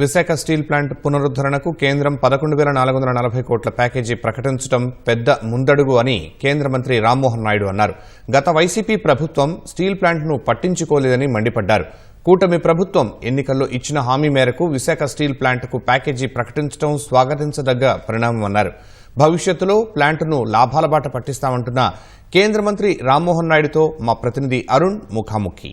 Visakha steel plant పునరుద్ధరణకు కేంద్రం పదకొండు వేల నాలుగు వందల నలభై కోట్ల ప్యాకేజీ ప్రకటించడం పెద్ద ముందడుగు అని కేంద్ర మంత్రి రామ్మోహన్ నాయుడు అన్నారు. గత వైసీపీ ప్రభుత్వం స్టీల్ ప్లాంట్ను పట్టించుకోలేదని మండిపడ్డారు. కూటమి ప్రభుత్వం ఎన్నికల్లో ఇచ్చిన హామీ మేరకు విశాఖ స్టీల్ ప్లాంట్కు ప్యాకేజీ ప్రకటించడం స్వాగతించదగ్గ పరిణామమన్నారు భవిష్యత్తులో ప్లాంట్ను లాభాల బాట పట్టిస్తామంటున్న కేంద్ర మంత్రి రామ్మోహన్ నాయుడుతో మా ప్రతినిధి అరుణ్ ముఖాముఖి.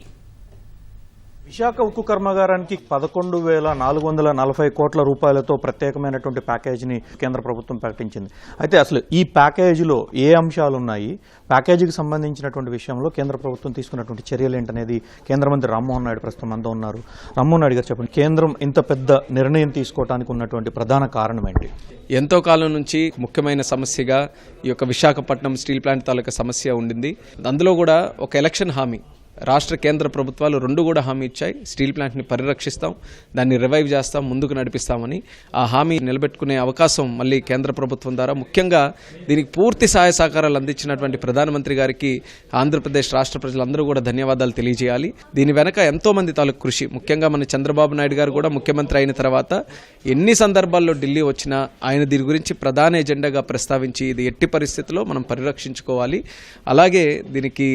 విశాఖ ఉక్కు కర్మాగారానికి పదకొండు వేల నాలుగు వందల నలభై కోట్ల రూపాయలతో ప్రత్యేకమైనటువంటి ప్యాకేజీని కేంద్ర ప్రభుత్వం ప్రకటించింది. అయితే అసలు ఈ ప్యాకేజీలో ఏ అంశాలు ఉన్నాయి? ప్యాకేజీకి సంబంధించినటువంటి విషయంలో కేంద్ర ప్రభుత్వం తీసుకున్నటువంటి చర్యలు ఏంటనేది కేంద్ర మంత్రి రామ్మోహన్ నాయుడు ప్రస్తుతం అందరూ ఉన్నారు. రామ్మోహన్ నాయుడు గారు చెప్పండి కేంద్రం ఇంత పెద్ద నిర్ణయం తీసుకోవడానికి ఉన్నటువంటి ప్రధాన కారణం ఏంటి? ఎంతో కాలం నుంచి ముఖ్యమైన సమస్యగా ఈ యొక్క విశాఖపట్నం స్టీల్ ప్లాంట్ తాలూకా సమస్య ఉండింది. అందులో కూడా ఒక ఎలక్షన్ హామీ రాష్ట్ర కేంద్ర ప్రభుత్వాలు రెండు కూడా హామీ ఇచ్చాయి. స్టీల్ ప్లాంట్ని పరిరక్షిస్తాం దాన్ని రివైవ్ చేస్తాం ముందుకు నడిపిస్తామని. ఆ హామీ నిలబెట్టుకునే అవకాశం మళ్ళీ కేంద్ర ప్రభుత్వం ద్వారా. ముఖ్యంగా దీనికి పూర్తి సహాయ సహకారాలు అందించినటువంటి ప్రధానమంత్రి గారికి ఆంధ్రప్రదేశ్ రాష్ట్ర ప్రజలందరూ కూడా ధన్యవాదాలు తెలియజేయాలి. దీని వెనక ఎంతో మంది తాలూకు కృషి. ముఖ్యంగా మన చంద్రబాబు నాయుడు గారు కూడా ముఖ్యమంత్రి అయిన తర్వాత ఎన్ని సందర్భాల్లో ఢిల్లీ వచ్చినా ఆయన దీని గురించి ప్రధాన ఎజెండాగా ప్రస్తావించి ఇది ఎట్టి పరిస్థితుల్లో మనం పరిరక్షించుకోవాలి. అలాగే దీనికి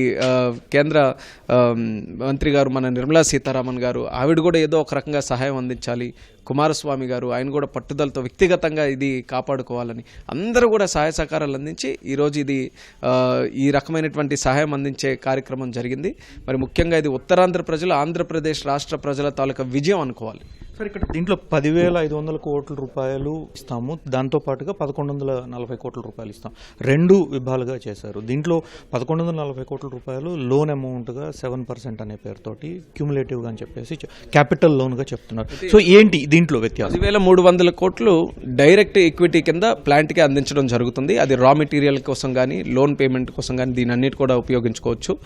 కేంద్ర మంత్రి గారు మన నిర్మలా సీతారామన్ గారు ఆవిడ కూడా ఏదో ఒక రకంగా సహాయం అందించాలి. కుమారస్వామి గారు ఆయన కూడా పట్టుదలతో వ్యక్తిగతంగా ఇది కాపాడుకోవాలని. అందరూ కూడా సహాయ సహకారాలు అందించి ఈరోజు ఇది ఈ రకమైనటువంటి సహాయం అందించే కార్యక్రమం జరిగింది. మరి ముఖ్యంగా ఇది ఉత్తరాంధ్ర ప్రజలు ఆంధ్రప్రదేశ్ రాష్ట్ర ప్రజల తాలూకా విజయం అనుకోవాలి. సార్ ఇక్కడ దీంట్లో పదివేల ఐదు వందల కోట్ల రూపాయలు ఇస్తాము. దాంతో పాటుగా పదకొండు వందల నలభై కోట్ల రూపాయలు ఇస్తాం. రెండు విభాలుగా చేశారు. దీంట్లో పదకొండు వందల నలభై కోట్ల రూపాయలు లోన్ అమౌంట్గా సెవెన్ పర్సెంట్ అనే పేరుతోటి క్యూములేటివ్గా అని చెప్పేసి క్యాపిటల్ లోన్గా చెప్తున్నారు. సో ఏంటి దీంట్లో వ్యత్యాసం? పదివేల మూడు వందల కోట్లు డైరెక్ట్ ఈక్విటీ కింద ప్లాంట్కి అందించడం జరుగుతుంది. అది రా మెటీరియల్ కోసం కానీ లోన్ పేమెంట్ కోసం కానీ దీని అన్నిటి కూడా ఉపయోగించుకోవచ్చు.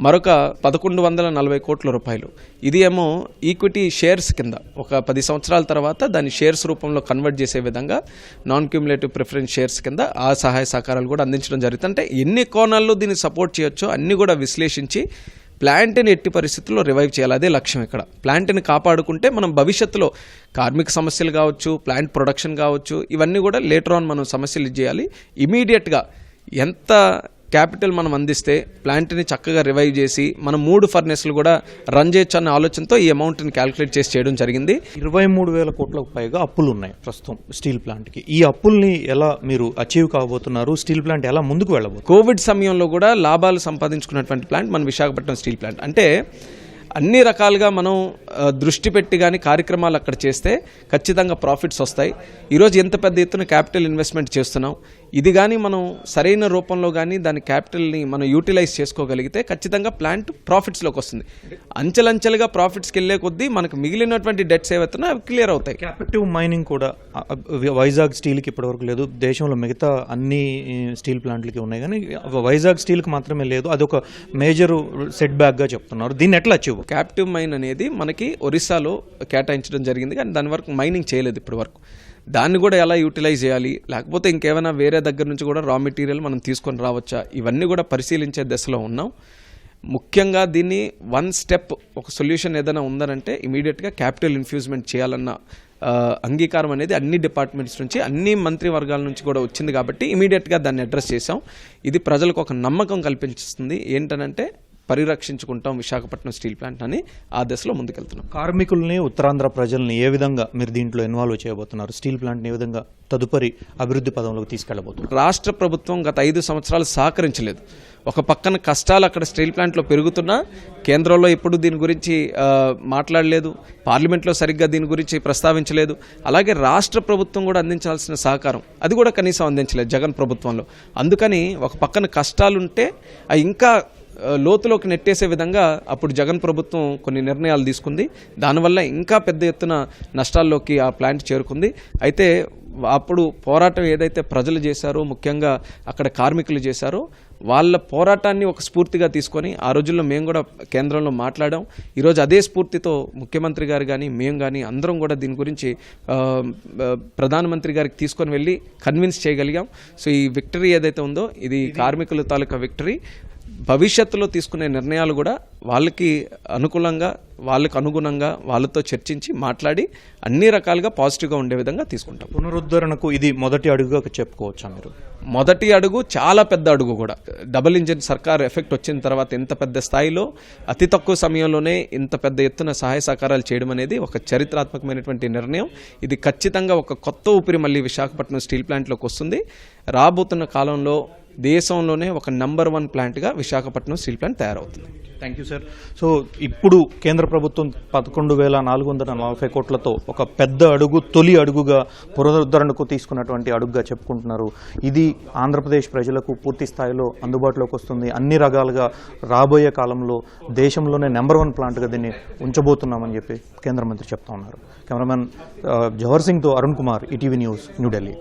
మరొక పదకొండు వందల నలభై కోట్ల రూపాయలు. ఇది ఏమో ఈక్విటీ షేర్స్ కింద. ఒక పది సంవత్సరాల తర్వాత దాన్ని షేర్స్ రూపంలో కన్వర్ట్ చేసే విధంగా నాన్ క్యూములేటివ్ ప్రిఫరెన్స్ షేర్స్ కింద ఆ సహాయ సహకారాలు కూడా అందించడం జరుగుతుంది. అంటే ఎన్ని కోణాల్లో దీన్ని సపోర్ట్ చేయొచ్చో అన్నీ కూడా విశ్లేషించి ప్లాంట్ని ఎట్టి పరిస్థితుల్లో రివైవ్ చేయాలి. అదే లక్ష్యం ఇక్కడ. ప్లాంట్ని కాపాడుకుంటే మనం భవిష్యత్తులో కార్మిక సమస్యలు కావచ్చు ప్లాంట్ ప్రొడక్షన్ కావచ్చు ఇవన్నీ కూడా లేటర్ ఆన్ మనం సమస్యలు చేయాలి. ఇమీడియట్గా ఎంత క్యాపిటల్ మనం అందిస్తే ప్లాంట్ని చక్కగా రివైవ్ చేసి మనం మూడు ఫర్నెస్లు కూడా రన్ చేయొచ్చు అన్న ఆలోచనతో ఈ అమౌంట్ని క్యాలిక్యులేట్ చేసి చేయడం జరిగింది. ఇరవై మూడు వేల కోట్లకు పైగా అప్పులు ఉన్నాయి ప్రస్తుతం స్టీల్ ప్లాంట్కి. ఈ అప్పుల్ని ఎలా మీరు అచీవ్ కాబోతున్నారు? స్టీల్ ప్లాంట్ ఎలా ముందుకు వెళ్ళబోతున్నారు కోవిడ్ సమయంలో కూడా లాభాలు సంపాదించుకున్నటువంటి ప్లాంట్ మన విశాఖపట్నం స్టీల్ ప్లాంట్. అంటే అన్ని రకాలుగా మనం దృష్టి పెట్టి కానీ కార్యక్రమాలు అక్కడ చేస్తే ఖచ్చితంగా ప్రాఫిట్స్ వస్తాయి. ఈరోజు ఎంత పెద్ద ఎత్తున క్యాపిటల్ ఇన్వెస్ట్మెంట్ చేస్తున్నాం. ఇది కానీ మనం సరైన రూపంలో కానీ దాని క్యాపిటల్ని మనం యూటిలైజ్ చేసుకోగలిగితే ఖచ్చితంగా ప్లాంట్ ప్రాఫిట్స్లోకి వస్తుంది. అంచెలంచెలుగా ప్రాఫిట్స్కి వెళ్ళే కొద్దీ మనకు మిగిలినటువంటి డెట్స్ ఏవైతున్నా అవి క్లియర్ అవుతాయి. క్యాపిటివ్ మైనింగ్ కూడా వైజాగ్ స్టీల్కి ఇప్పటివరకు లేదు. దేశంలో మిగతా అన్ని స్టీల్ ప్లాంట్లకి ఉన్నాయి. కానీ వైజాగ్ స్టీల్కి మాత్రమే లేదు. అదొక మేజర్ సెట్ బ్యాక్గా చెప్తున్నారు. దీన్ని ఎట్లా అచీవ్ క్యాప్టివ్ మైన్ అనేది మనకి ఒరిస్సాలో కేటాయించడం జరిగింది కానీ దాని వరకు మైనింగ్ చేయలేదు ఇప్పటి వరకు. దాన్ని కూడా ఎలా యూటిలైజ్ చేయాలి? లేకపోతే ఇంకేమైనా వేరే దగ్గర నుంచి కూడా రా మెటీరియల్ మనం తీసుకొని రావచ్చా? ఇవన్నీ కూడా పరిశీలించే దశలో ఉన్నాం. ముఖ్యంగా దీన్ని వన్ స్టెప్ ఒక సొల్యూషన్ ఏదైనా ఉందనంటే ఇమీడియట్గా క్యాపిటల్ ఇన్ఫ్యూజ్మెంట్ చేయాలన్న అంగీకారం అనేది అన్ని డిపార్ట్మెంట్స్ నుంచి అన్ని మంత్రి వర్గాల నుంచి కూడా వచ్చింది కాబట్టి ఇమీడియట్గా దాన్ని అడ్రస్ చేసాం ఇది ప్రజలకు ఒక నమ్మకం కల్పించిస్తుంది ఏంటనంటే పరిరక్షించుకుంటాం విశాఖపట్నం స్టీల్ ప్లాంట్ అని ఆ దశలో ముందుకెళ్తున్నాం. కార్మికుల్ని ఉత్తరాంధ్ర ప్రజల్ని ఏ విధంగా మీరు దీంట్లో ఇన్వాల్వ్ చేయబోతున్నారు? స్టీల్ ప్లాంట్ని ఏ విధంగా తదుపరి అభివృద్ధి పదంలోకి తీసుకెళ్ళబోతున్నారు? రాష్ట్ర ప్రభుత్వం గత ఐదు సంవత్సరాలు సహకరించలేదు. ఒక పక్కన కష్టాలు అక్కడ స్టీల్ ప్లాంట్లో పెరుగుతున్నా కేంద్రంలో ఎప్పుడు దీని గురించి మాట్లాడలేదు పార్లమెంట్లో సరిగ్గా దీని గురించి ప్రస్తావించలేదు. అలాగే రాష్ట్ర ప్రభుత్వం కూడా అందించాల్సిన సహకారం అది కూడా కనీసం అందించలేదు జగన్ ప్రభుత్వంలో. అందుకని ఒక పక్కన కష్టాలుంటే ఇంకా లోతులోకి నెట్టేసే విధంగా అప్పుడు జగన్ ప్రభుత్వం కొన్ని నిర్ణయాలు తీసుకుంది. దానివల్ల ఇంకా పెద్ద ఎత్తున నష్టాల్లోకి ఆ ప్లాంట్ చేరుకుంది. అయితే అప్పుడు పోరాటం ఏదైతే ప్రజలు చేశారో ముఖ్యంగా అక్కడ కార్మికులు చేశారో వాళ్ళ పోరాటాన్ని ఒక స్ఫూర్తిగా తీసుకొని ఆ రోజుల్లో మేము కూడా కేంద్రంలో మాట్లాడాం. ఈరోజు అదే స్ఫూర్తితో ముఖ్యమంత్రి గారు కానీ మేము కానీ అందరం కూడా దీని గురించి ప్రధానమంత్రి గారికి తీసుకొని వెళ్ళి కన్విన్స్ చేయగలిగాం. సో ఈ విక్టరీ ఏదైతే ఉందో ఇది కార్మికుల తాలూకా విక్టరీ. భవిష్యత్తులో తీసుకునే నిర్ణయాలు కూడా వాళ్ళకి అనుకూలంగా వాళ్ళకి అనుగుణంగా వాళ్ళతో చర్చించి మాట్లాడి అన్ని రకాలుగా పాజిటివ్గా ఉండే విధంగా తీసుకుంటాం. పునరుద్ధరణకు ఇది మొదటి అడుగుగా చెప్పుకోవచ్చా మీరు? మొదటి అడుగు చాలా పెద్ద అడుగు కూడా. డబుల్ ఇంజిన్ సర్కార్ ఎఫెక్ట్ వచ్చిన తర్వాత ఇంత పెద్ద స్థాయిలో అతి తక్కువ సమయంలోనే ఇంత పెద్ద ఎత్తున సహాయ సహకారాలు చేయడం అనేది ఒక చరిత్రాత్మకమైనటువంటి నిర్ణయం. ఇది ఖచ్చితంగా ఒక కొత్త ఊపిరి మళ్ళీ విశాఖపట్నం స్టీల్ ప్లాంట్లోకి వస్తుంది. రాబోతున్న కాలంలో దేశంలోనే ఒక నంబర్ వన్ ప్లాంట్గా విశాఖపట్నం స్టీల్ ప్లాంట్ తయారవుతుంది. థ్యాంక్ యూ సార్ సో ఇప్పుడు కేంద్ర ప్రభుత్వం పదకొండు వేల నాలుగు వందల నలభై కోట్లతో ఒక పెద్ద అడుగు తొలి అడుగుగా పునరుద్ధరణకు తీసుకున్నటువంటి అడుగుగా చెప్పుకుంటున్నారు. ఇది ఆంధ్రప్రదేశ్ ప్రజలకు పూర్తి స్థాయిలో అందుబాటులోకి వస్తుంది. అన్ని రకాలుగా రాబోయే కాలంలో దేశంలోనే నెంబర్ వన్ ప్లాంట్గా దీన్ని ఉంచబోతున్నామని చెప్పి కేంద్ర మంత్రి చెప్తా ఉన్నారు. కెమెరామెన్ జవహర్ సింగ్తో అరుణ్ కుమార్ ఈటీవీ న్యూస్ న్యూఢిల్లీ